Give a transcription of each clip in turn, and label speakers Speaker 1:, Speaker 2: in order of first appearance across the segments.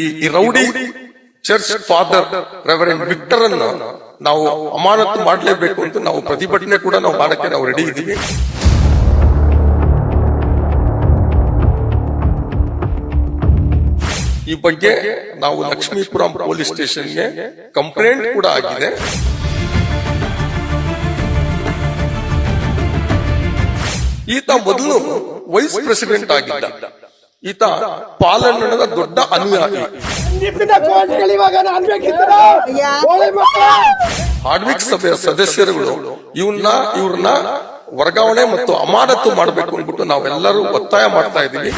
Speaker 1: ಈ rowdy church father reverend Victor ಅನ್ನ ನಾವು ಅಮಾನತು ಮಾಡಲೇಬೇಕು ಅಂತ ನಾವು ಪ್ರತಿಭಟನೆ ಕೂಡ ನಾವು ಮಾಡಕ್ಕೆ ನಾವು ರೆಡಿ ಇದ್ದೀವಿ. ಈ ಬಗ್ಗೆ ನಾವು ಲಕ್ಷ್ಮೀಪುರಂ ಪೊಲೀಸ್ ಸ್ಟೇಷನ್ಗೆ ಕಂಪ್ಲೇಂಟ್ ಕೂಡ ಆಗಿದೆ. ಈತ ಮೊದಲು ವೈಸ್ ಪ್ರೆಸಿಡೆಂಟ್ ಆಗಿದ್ದ. ಈತ ಪಾಲನ್ನದ ದೊಡ್ಡ ಅನುಯಾಯಿ. ಹಾರ್ಡ್ವಿಕ್ ಸಭೆಯ ಸದಸ್ಯರುಗಳು ಇವನ್ನ ಇವ್ರನ್ನ ವರ್ಗಾವಣೆ ಮತ್ತು ಅಮಾನತು ಮಾಡಬೇಕು ಅಂದ್ಬಿಟ್ಟು ನಾವೆಲ್ಲರೂ ಒತ್ತಾಯ ಮಾಡ್ತಾ ಇದ್ದೀವಿ.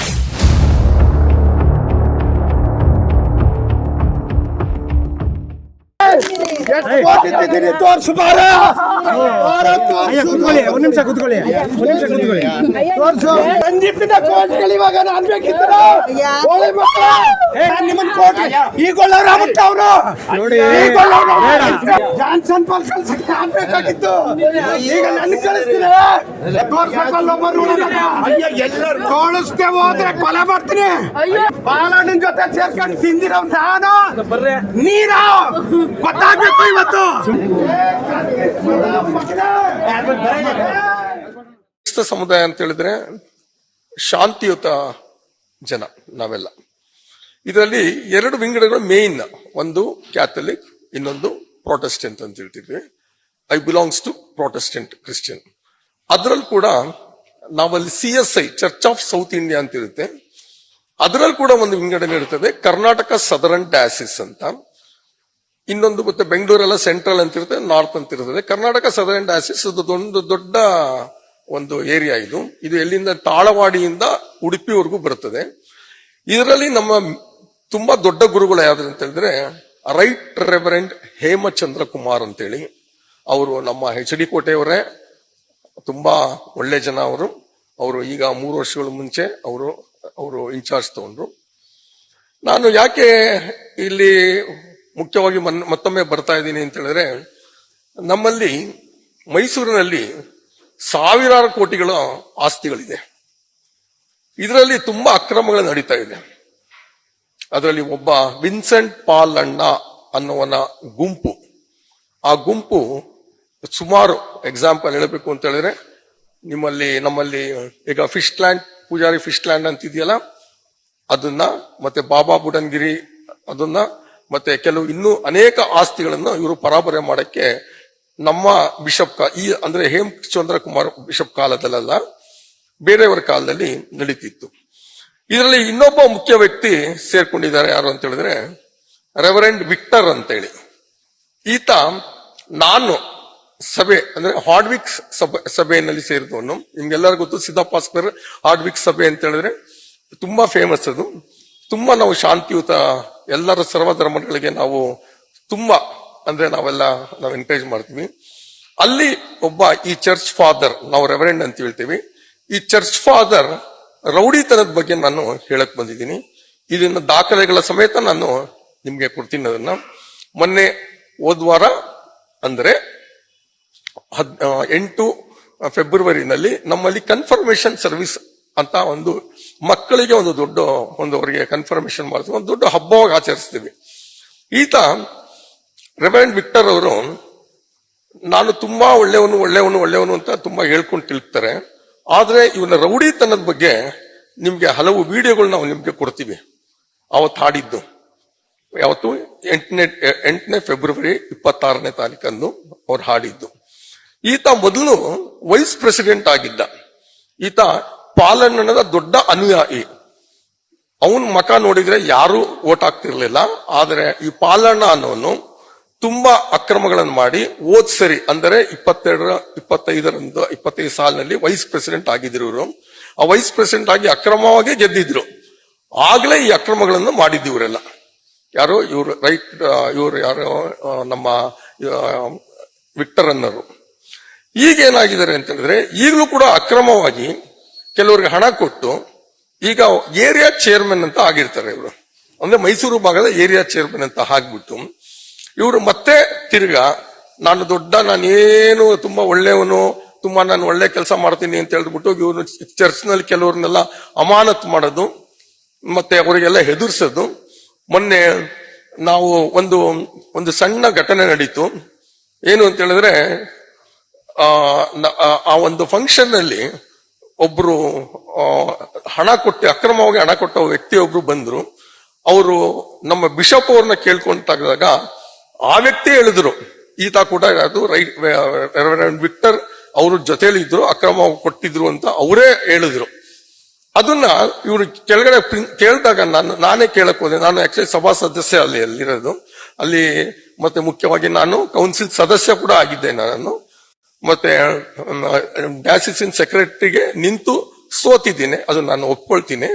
Speaker 2: ಎಷ್ಟು ಕೋಟಿ ಇಟ್ಟಿದ್ದೀನಿ ತೋರ್ಸು ಬಾರ
Speaker 3: ಒಂದ್ ನಿಮಿಷ ಕೂತ್ಕೊಳ್ಳಿ. ಒಂದ್ ನಿಮಿಷ ಕೂತ್ಕೊಳ್ಳಿ.
Speaker 2: ತೋರಿಸು. ಇವಾಗ ನಾನ್ ಕೋಳಿ ಮಕ್ಕಳ. ನಿಮ್ಮನ್ ಆಗ್ಬಿಟ್ಟ ಅವರು.
Speaker 3: ನೋಡಿ.
Speaker 2: ಜಾನ್ಸನ್ ಪಾಲ್ ಕಳ್ಸಕ್ಕೆ ನಾನ್ ಬೇಕಾಗಿತ್ತು. ಈಗ ನನ್ ಕಳಿಸ್ತೀನಿ ತೋರ್ಸಕ್ಕಲ್ಲ ಎಲ್ಲರೂ ತೋಳಿಸ್ದೆ ಹೋದ್ರೆ ಕೊಲೆ ಮಾಡ್ತೀನಿ. ಬಾಲಣ್ಣನ ಜೊತೆ ಸೇರ್ಕೊಂಡು ತಿಂದಿರೋ ನಾನು. ನೀರ ಗೊತ್ತಾಗ್ಬೇಕು
Speaker 1: ಕ್ರಿಸ್ತ ಸಮುದಾಯ ಅಂತ ಹೇಳಿದ್ರೆ ಶಾಂತಿಯುತ ಜನ ನಾವೆಲ್ಲ. ಇದರಲ್ಲಿ ಎರಡು ವಿಂಗಡಗಳು ಮೇನ್ ಒಂದು ಕ್ಯಾಥಲಿಕ್ ಇನ್ನೊಂದು ಪ್ರೊಟೆಸ್ಟೆಂಟ್ ಅಂತ ಹೇಳ್ತಿದ್ವಿ. I belongs to Protestant Christian ಅದರಲ್ಲಿ ಕೂಡ ನಾವಲ್ಲಿ C S I church of south India ಅಂತ ಇರುತ್ತೆ. ಅದರಲ್ಲಿ ಕೂಡ ಒಂದು ವಿಂಗಡಣೆ ಇರ್ತದೆ, ಕರ್ನಾಟಕ ಸದರನ್ ಡಯಾಸಿಸ್ ಅಂತ. ಇನ್ನೊಂದು ಮತ್ತೆ ಬೆಂಗಳೂರೆಲ್ಲ ಸೆಂಟ್ರಲ್ ಅಂತ ಇರ್ತದೆ ನಾರ್ತ್ ಅಂತ ಇರ್ತದೆ. ಕರ್ನಾಟಕ ಸದರ್ನ್ ಡಯಾಸಿಸ್ ಒಂದು ದೊಡ್ಡ ಒಂದು ಏರಿಯಾ ಇದು. ಇದು ಎಲ್ಲಿಂದ, ತಾಳವಾಡಿಯಿಂದ ಉಡುಪಿವರೆಗೂ ಬರುತ್ತದೆ. ಇದರಲ್ಲಿ ನಮ್ಮ ತುಂಬಾ ದೊಡ್ಡ ಗುರುಗಳು ಯಾವ್ದು ಅಂತ ಹೇಳಿದ್ರೆ ರೈಟ್ ರೆವರೆಂಡ್ ಹೇಮಚಂದ್ರ ಕುಮಾರ್ ಅಂತೇಳಿ. ಅವರು ನಮ್ಮ ಎಚ್ ಡಿ ಕೋಟೆಯವರೇ, ತುಂಬಾ ಒಳ್ಳೆ ಜನ ಅವರು. ಅವರು ಈಗ ಮೂರು ವರ್ಷಗಳ ಮುಂಚೆ ಅವರು ಅವರು ಇನ್ಚಾರ್ಜ್ ತಗೊಂಡ್ರು. ನಾನು ಯಾಕೆ ಇಲ್ಲಿ ಮುಖ್ಯವಾಗಿ ಮತ್ತೊಮ್ಮೆ ಬರ್ತಾ ಇದ್ದೀನಿ ಅಂತ ಹೇಳಿದ್ರೆ, ನಮ್ಮಲ್ಲಿ ಮೈಸೂರಿನಲ್ಲಿ ಸಾವಿರಾರು ಕೋಟಿಗಳ ಆಸ್ತಿಗಳಿದೆ. ಇದರಲ್ಲಿ ತುಂಬಾ ಅಕ್ರಮಗಳು ನಡೀತಾ ಇದೆ. ಅದರಲ್ಲಿ ಒಬ್ಬ ವಿನ್ಸೆಂಟ್ ಪಾಲ್ ಅಣ್ಣ ಅನ್ನುವನ ಗುಂಪು. ಆ ಗುಂಪು ಸುಮಾರು ಎಕ್ಸಾಂಪಲ್ ಹೇಳಬೇಕು ಅಂತ ಹೇಳಿದ್ರೆ, ನಿಮ್ಮಲ್ಲಿ, ನಮ್ಮಲ್ಲಿ ಈಗ fish land Poojary fish land ಅಂತ ಇದೆಯಲ್ಲ ಅದನ್ನ ಮತ್ತೆ ಬಾಬಾ ಬುಡನ್ಗಿರಿ ಅದನ್ನ ಮತ್ತೆ ಕೆಲವು ಇನ್ನೂ ಅನೇಕ ಆಸ್ತಿಗಳನ್ನು ಇವರು ಪರಾಬರೆ ಮಾಡಕ್ಕೆ ನಮ್ಮ ಬಿಷಪ್ ಕಾ ಈ ಅಂದ್ರೆ ಹೇಮಚಂದ್ರ ಕುಮಾರ್ ಬಿಷಪ್ ಕಾಲದಲ್ಲೆಲ್ಲ ಬೇರೆಯವರ ಕಾಲದಲ್ಲಿ ನಡೀತಿತ್ತು. ಇದರಲ್ಲಿ ಇನ್ನೊಬ್ಬ ಮುಖ್ಯ ವ್ಯಕ್ತಿ ಸೇರ್ಕೊಂಡಿದ್ದಾರೆ ಯಾರು ಅಂತ ಹೇಳಿದ್ರೆ ರೆವರೆಂಡ್ ವಿಕ್ಟರ್ ಅಂತೇಳಿ. ಈತ ನಾನು ಸಭೆ ಅಂದ್ರೆ ಹಾರ್ಡ್ವಿಕ್ ಸಭೆ ಸಭೆಯಲ್ಲಿ ಸೇರಿದವನು. ನಿಮ್ಗೆಲ್ಲರಿಗೂ ಗೊತ್ತು ಸಿದ್ದಪ್ಪಾಸ್ಕರ್ ಹಾರ್ಡ್ವಿಕ್ ಸಭೆ ಅಂತ ಹೇಳಿದ್ರೆ ತುಂಬಾ ಫೇಮಸ್ ಅದು. ತುಂಬಾ ನಾವು ಶಾಂತಿಯುತ ಎಲ್ಲರ ಸರ್ವಧರ್ಮಗಳಿಗೆ ನಾವು ತುಂಬಾ, ಅಂದ್ರೆ ನಾವೆಲ್ಲ ನಾವು ಎನ್ಕರೇಜ್ ಮಾಡ್ತೀವಿ. ಅಲ್ಲಿ ಒಬ್ಬ ಈ ಚರ್ಚ್ ಫಾದರ್ ನಾವು ರೆವರೆಂಡ್ ಅಂತ ಹೇಳ್ತೀವಿ. ಈ ಚರ್ಚ್ ಫಾದರ್ ರೌಡಿತನದ ಬಗ್ಗೆ ನಾನು ಹೇಳಕ್ ಬಂದಿದ್ದೀನಿ. ಇದನ್ನ ದಾಖಲೆಗಳ ಸಮೇತ ನಾನು ನಿಮ್ಗೆ ಕೊಡ್ತೀನಿ ಅದನ್ನ. ಮೊನ್ನೆ ಹೋದ್ವಾರ ಅಂದ್ರೆ ಹದ್ ಎಂಟು ಫೆಬ್ರವರಿನಲ್ಲಿ ನಮ್ಮಲ್ಲಿ ಕನ್ಫರ್ಮೇಶನ್ ಸರ್ವಿಸ್ ಅಂತ ಒಂದು ಮಕ್ಕಳಿಗೆ ಒಂದು ದೊಡ್ಡ ಒಂದು ಅವರಿಗೆ ಕನ್ಫರ್ಮೇಶನ್ ಮಾಡ್ತೀವಿ. ಒಂದು ದೊಡ್ಡ ಹಬ್ಬವಾಗಿ ಆಚರಿಸ್ತೀವಿ. ಈತ ರೆವರೆಂಡ್ ವಿಕ್ಟರ್ ಅವರು ನಾನು ತುಂಬಾ ಒಳ್ಳೆಯವನು ಒಳ್ಳೆಯವನು ಒಳ್ಳೆಯವನು ಅಂತ ತುಂಬಾ ಹೇಳ್ಕೊಂಡು ತಿಳ್ತಾರೆ. ಆದ್ರೆ ಇವನ ರೌಡಿತನದ ಬಗ್ಗೆ ನಿಮ್ಗೆ ಹಲವು ವಿಡಿಯೋಗಳು ನಾವು ನಿಮ್ಗೆ ಕೊಡ್ತೀವಿ. ಅವತ್ತು ಹಾಡಿದ್ದು. ಯಾವತ್ತು? ಎಂಟನೇ ಎಂಟನೇ ಫೆಬ್ರವರಿ ಇಪ್ಪತ್ತಾರನೇ ತಾರೀಕಂದು ಅವ್ರು ಹಾಡಿದ್ದು. ಈತ ಮೊದಲು ವೈಸ್ ಪ್ರೆಸಿಡೆಂಟ್ ಆಗಿದ್ದ. ಈತ ಪಾಲಣ್ಣನ ದೊಡ್ಡ ಅನುಯಾಯಿ. ಅವನ್ ಮಕ ನೋಡಿದ್ರೆ ಯಾರು ಓಟ್ ಹಾಕ್ತಿರ್ಲಿಲ್ಲ. ಆದರೆ ಈ ಪಾಲಣ್ಣ ಅನ್ನೋನು ತುಂಬಾ ಅಕ್ರಮಗಳನ್ನು ಮಾಡಿ ಓದ್ ಸರಿ ಅಂದರೆ ಇಪ್ಪತ್ತೆರಡರ, ಇಪ್ಪತ್ತೈದರಂದು, ಇಪ್ಪತ್ತೈದು ಸಾಲಿನಲ್ಲಿ ವೈಸ್ ಪ್ರೆಸಿಡೆಂಟ್ ಆಗಿದ್ರು ಆ ವೈಸ್ ಪ್ರೆಸಿಡೆಂಟ್ ಆಗಿ ಅಕ್ರಮವಾಗಿ ಗೆದ್ದಿದ್ರು. ಆಗ್ಲೇ ಈ ಅಕ್ರಮಗಳನ್ನು ಮಾಡಿದ್ದು ಇವರೆಲ್ಲ. ಯಾರು? ಇವರು ರೈಟ್, ಇವರು ಯಾರು? ನಮ್ಮ ವಿಕ್ಟರ್ ಅನ್ನರು. ಈಗ ಏನಾಗಿದ್ದಾರೆ ಅಂತ ಹೇಳಿದ್ರೆ, ಈಗಲೂ ಕೂಡ ಅಕ್ರಮವಾಗಿ ಕೆಲವರಿಗೆ ಹಣ ಕೊಟ್ಟು ಈಗ ಏರಿಯಾ ಚೇರ್ಮನ್ ಅಂತ ಆಗಿರ್ತಾರೆ ಇವರು. ಅಂದ್ರೆ ಮೈಸೂರು ಭಾಗದ ಏರಿಯಾ ಚೇರ್ಮನ್ ಅಂತ ಆಗ್ಬಿಟ್ಟು ಇವರು ಮತ್ತೆ ತಿರ್ಗಾ, ನಾನು ದೊಡ್ಡ, ನಾನೇನು ತುಂಬಾ ಒಳ್ಳೆಯವನು, ತುಂಬಾ ನಾನು ಒಳ್ಳೆ ಕೆಲಸ ಮಾಡ್ತೀನಿ ಅಂತ ಹೇಳ್ಬಿಟ್ಟು ಇವರು ಚರ್ಚ್ನಲ್ಲಿ ಕೆಲವ್ರನ್ನೆಲ್ಲ ಅಮಾನತ್ ಮಾಡೋದು, ಮತ್ತೆ ಅವರಿಗೆಲ್ಲ ಹೆದರ್ಸೋದು. ಮೊನ್ನೆ ನಾವು ಒಂದು ಒಂದು ಸಣ್ಣ ಘಟನೆ ನಡೀತು. ಏನು ಅಂತ ಹೇಳಿದ್ರೆ, ಆ ಒಂದು ಫಂಕ್ಷನ್ನಲ್ಲಿ ಒಬ್ರು ಹಣ ಕೊಟ್ಟು, ಅಕ್ರಮವಾಗಿ ಹಣ ಕೊಟ್ಟ ವ್ಯಕ್ತಿಯೊಬ್ರು ಬಂದ್ರು. ಅವರು ನಮ್ಮ ಬಿಷಪ್ ಅವ್ರನ್ನ ಕೇಳ್ಕೊಂತಾಗ ಆ ವ್ಯಕ್ತಿ ಹೇಳಿದ್ರು, ಈತ ಕೂಡ ಅದು ರೈಟ್ ವಿಕ್ಟರ್ ಅವರು ಜೊತೆಲಿ ಇದ್ರು, ಅಕ್ರಮವಾಗಿ ಕೊಟ್ಟಿದ್ರು ಅಂತ ಅವರೇ ಹೇಳಿದ್ರು. ಅದನ್ನ ಇವರು ಕೆಳಗಡೆ ಕೇಳಿದಾಗ ನಾನು, ನಾನೇ ಕೇಳಕ್ ಹೋದೆ. ನಾನು ಆಕ್ಚುಲಿ ಸಭಾ ಸದಸ್ಯ ಅಲ್ಲಿ ಅಲ್ಲಿರೋದು. ಅಲ್ಲಿ ಮತ್ತೆ ಮುಖ್ಯವಾಗಿ ನಾನು ಕೌನ್ಸಿಲ್ ಸದಸ್ಯ ಕೂಡ ಆಗಿದ್ದೆ ನಾನು. ಮತ್ತೆ ಡಯಾಸಿಸಿನ್ ಸೆಕ್ರೆಟರಿಗೆ ನಿಂತು ಸೋತಿದ್ದೀನಿ, ಅದು ನಾನು ಒಪ್ಕೊಳ್ತೀನಿ.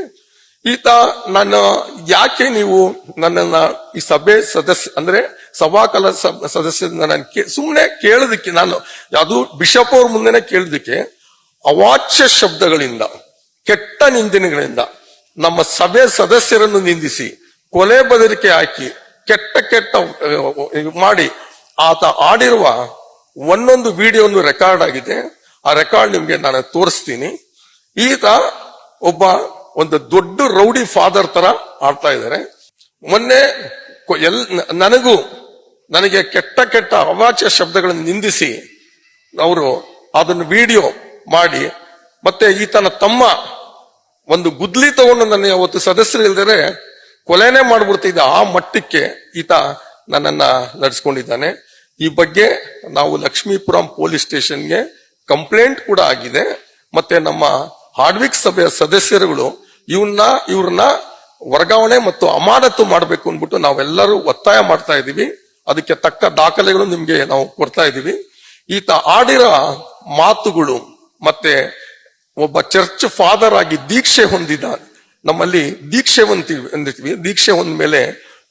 Speaker 1: ಈತ ನಾನು ಯಾಕೆ ನೀವು ನನ್ನನ್ನ ಈ ಸಭೆ ಸದಸ್ಯ, ಅಂದ್ರೆ ಸಭಾಕಲ ಸಭ- ಸದಸ್ಯ ನಾನು ಸುಮ್ಮನೆ ಕೇಳೋದಕ್ಕೆ, ನಾನು ಅದು ಬಿಷಪ್ ಅವ್ರ ಮುಂದೆನೆ ಕೇಳೋದಕ್ಕೆ, ಅವಾಚ್ಯ ಶಬ್ದಗಳಿಂದ, ಕೆಟ್ಟ ನಿಂದನೆಗಳಿಂದ ನಮ್ಮ ಸಭೆ ಸದಸ್ಯರನ್ನು ನಿಂದಿಸಿ, ಕೊಲೆ ಬೆದರಿಕೆ ಹಾಕಿ, ಕೆಟ್ಟ ಕೆಟ್ಟ ಮಾಡಿ, ಆತ ಆಡಿರುವ ಒಂದೊಂದು ವಿಡಿಯೋನು ರೆಕಾರ್ಡ್ ಆಗಿದೆ. ಆ ರೆಕಾರ್ಡ್ ನಿಮ್ಗೆ ನಾನು ತೋರಿಸ್ತೀನಿ. ಈತ ಒಬ್ಬ ಒಂದು ದೊಡ್ಡ ರೌಡಿ ಫಾದರ್ ತರ ಆಡ್ತಾ ಇದ್ದಾರೆ. ಮೊನ್ನೆ ಎಲ್ ನನಗೂ ನನಗೆ ಕೆಟ್ಟ ಕೆಟ್ಟ ಅವಾಚ್ಯ ಶಬ್ದಗಳನ್ನು ನಿಂದಿಸಿ ಅವರು ಅದನ್ನು ವಿಡಿಯೋ ಮಾಡಿ ಮತ್ತೆ ಈತನ ತಮ್ಮ ಒಂದು ಗುದ್ಲಿ ತಗೊಂಡು ನನ್ನ ಅವತ್ತು ಸದಸ್ಯರು ಇಲ್ದರೆ ಕೊಲೆನೇ ಮಾಡ್ಬಿಡ್ತಿದ್ದ ಆ ಮಟ್ಟಕ್ಕೆ ಈತ ನನ್ನನ್ನ ನಡೆಸ್ಕೊಂಡಿದ್ದಾನೆ. ಈ ಬಗ್ಗೆ ನಾವು ಲಕ್ಷ್ಮೀಪುರಂ ಪೊಲೀಸ್ ಸ್ಟೇಷನ್ಗೆ ಕಂಪ್ಲೇಂಟ್ ಕೂಡ ಆಗಿದೆ. ಮತ್ತೆ ನಮ್ಮ ಹಾರ್ಡ್ವಿಕ್ ಸಭೆಯ ಸದಸ್ಯರುಗಳು ಇವನ್ನ ಇವ್ರನ್ನ ವರ್ಗಾವಣೆ ಮತ್ತು ಅಮಾನತು ಮಾಡಬೇಕು ಅಂದ್ಬಿಟ್ಟು ನಾವೆಲ್ಲರೂ ಒತ್ತಾಯ ಮಾಡ್ತಾ ಇದೀವಿ ಅದಕ್ಕೆ ತಕ್ಕ ದಾಖಲೆಗಳು ನಿಮ್ಗೆ ನಾವು ಕೊಡ್ತಾ ಇದೀವಿ ಈತ ಆಡಿರೋ ಮಾತುಗಳು ಮತ್ತೆ ಒಬ್ಬ ಚರ್ಚ್ ಫಾದರ್ ಆಗಿ ದೀಕ್ಷೆ ಹೊಂದಿದ ನಮ್ಮಲ್ಲಿ ದೀಕ್ಷೆ ಅಂದಿರ್ತೀವಿ ದೀಕ್ಷೆ ಹೊಂದ ಮೇಲೆ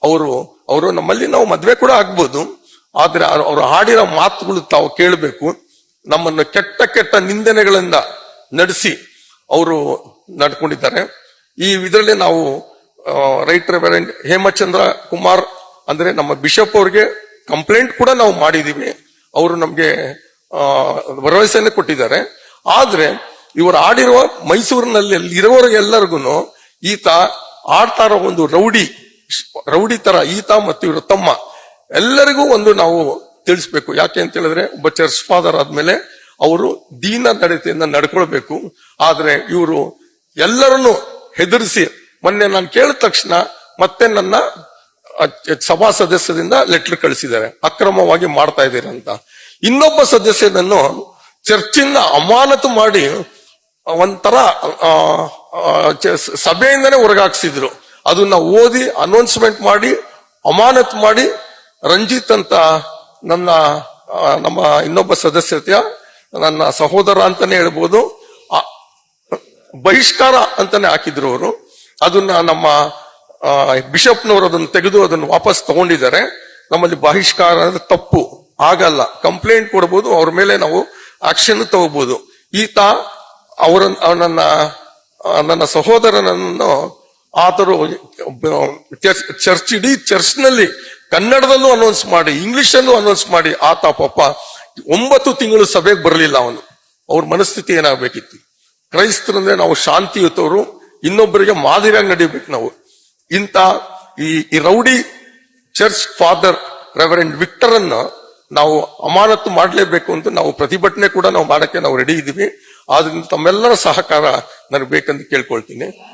Speaker 1: ಅವರು ಅವರು ನಮ್ಮಲ್ಲಿ ನಾವು ಮದ್ವೆ ಕೂಡ ಆಗ್ಬೋದು. ಆದ್ರೆ ಅವರು ಹಾಡಿರೋ ಮಾತುಗಳು ತಾವು ಕೇಳಬೇಕು. ನಮ್ಮನ್ನು ಕೆಟ್ಟ ಕೆಟ್ಟ ನಿಂದನೆಗಳಿಂದ ನಡೆಸಿ ಅವರು ನಡ್ಕೊಂಡಿದ್ದಾರೆ. ಈ ಇದರಲ್ಲಿ ನಾವು ರೈಟ್ ರೆವರೆಂಟ್ ಹೇಮಚಂದ್ರ ಕುಮಾರ್ ಅಂದ್ರೆ ನಮ್ಮ ಬಿಷಪ್ ಅವ್ರಿಗೆ ಕಂಪ್ಲೇಂಟ್ ಕೂಡ ನಾವು ಮಾಡಿದೀವಿ. ಅವರು ನಮಗೆ ಭರವಸೆಯನ್ನು ಕೊಟ್ಟಿದ್ದಾರೆ. ಆದ್ರೆ ಇವರು ಆಡಿರುವ ಮೈಸೂರಿನಲ್ಲಿ ಇರೋರಿಗೆಲ್ಲರಿಗೂ ಈತ ಆಡ್ತಾ ಇರೋ ಒಂದು ರೌಡಿ ರೌಡಿ ತರ ಈತ ಮತ್ತು ಇವರು ತಮ್ಮ ಎಲ್ಲರಿಗೂ ಒಂದು ನಾವು ತಿಳಿಸ್ಬೇಕು. ಯಾಕೆ ಅಂತ ಹೇಳಿದ್ರೆ, ಒಬ್ಬ ಚರ್ಚ್ ಫಾದರ್ ಆದ್ಮೇಲೆ ಅವರು ದೀನ ನಡತೆಯಿಂದ ನಡ್ಕೊಳ್ಬೇಕು. ಆದ್ರೆ ಇವರು ಎಲ್ಲರನ್ನು ಹೆದರಿಸಿ, ಮೊನ್ನೆ ನಾನು ಕೇಳಿದ ತಕ್ಷಣ ಮತ್ತೆ ನನ್ನ ಸಭಾ ಸದಸ್ಯರಿಂದ ಲೆಟರ್ ಕಳಿಸಿದ್ದಾರೆ. ಅಕ್ರಮವಾಗಿ ಮಾಡ್ತಾ ಇದ್ದೀರಿ ಅಂತ. ಇನ್ನೊಬ್ಬ ಸದಸ್ಯನನ್ನು ಚರ್ಚಿಂದ ಅಮಾನತು ಮಾಡಿ, ಒಂಥರ ಸಭೆಯಿಂದನೇ ಹೊರಗಾಕ್ಸಿದ್ರು. ಅದನ್ನ ಓದಿ ಅನೌನ್ಸ್ಮೆಂಟ್ ಮಾಡಿ, ಅಮಾನತ್ ಮಾಡಿ ರಂಜಿತ್ ಅಂತ ನನ್ನ ನಮ್ಮ ಇನ್ನೊಬ್ಬ ಸದಸ್ಯತೆಯ ನನ್ನ ಸಹೋದರ ಅಂತಾನೆ ಹೇಳ್ಬೋದು. ಬಹಿಷ್ಕಾರ ಅಂತಾನೆ ಹಾಕಿದ್ರು ಅವರು. ಅದನ್ನ ನಮ್ಮ ಬಿಷಪ್ನವರು ಅದನ್ನು ತೆಗೆದು ಅದನ್ನು ವಾಪಸ್ ತಗೊಂಡಿದ್ದಾರೆ. ನಮ್ಮಲ್ಲಿ ಬಹಿಷ್ಕಾರ ಅಂದ್ರೆ ತಪ್ಪು, ಆಗಲ್ಲ. ಕಂಪ್ಲೇಂಟ್ ಕೊಡಬಹುದು ಅವ್ರ ಮೇಲೆ ನಾವು ಆಕ್ಷನ್ ತಗೋಬಹುದು ಈತ ಅವರ, ನನ್ನ ನನ್ನ ಸಹೋದರನನ್ನು ಆತರು ಚರ್ಚ್, ಇಡೀ ಚರ್ಚ್ನಲ್ಲಿ ಕನ್ನಡದಲ್ಲೂ ಅನೌನ್ಸ್ ಮಾಡಿ ಇಂಗ್ಲಿಷ್ ಅಲ್ಲೂ ಅನೌನ್ಸ್ ಮಾಡಿ ಆತ ಪಾಪ ಒಂಬತ್ತು ತಿಂಗಳು ಸಭೆಗೆ ಬರಲಿಲ್ಲ ಅವನು. ಅವ್ರ ಮನಸ್ಥಿತಿ ಏನಾಗಬೇಕಿತ್ತು? ಕ್ರೈಸ್ತರಂದ್ರೆ ನಾವು ಶಾಂತಿಯುತವರು ಇನ್ನೊಬ್ಬರಿಗೆ ಮಾದರಿಯಾಗಿ ನಡೀಬೇಕು ನಾವು. ಇಂಥ ಈ rowdy church father reverend Victor ಅನ್ನ ನಾವು ಅಮಾನತು ಮಾಡಲೇಬೇಕು ಅಂತ ನಾವು ಪ್ರತಿಭಟನೆ ಕೂಡ ನಾವು ಮಾಡಕ್ಕೆ ನಾವು ರೆಡಿ ಇದ್ದೀವಿ. ಆದ್ರಿಂದ ತಮ್ಮೆಲ್ಲರ ಸಹಕಾರ ನನಗೆ ಬೇಕಂತ ಕೇಳ್ಕೊಳ್ತೀನಿ.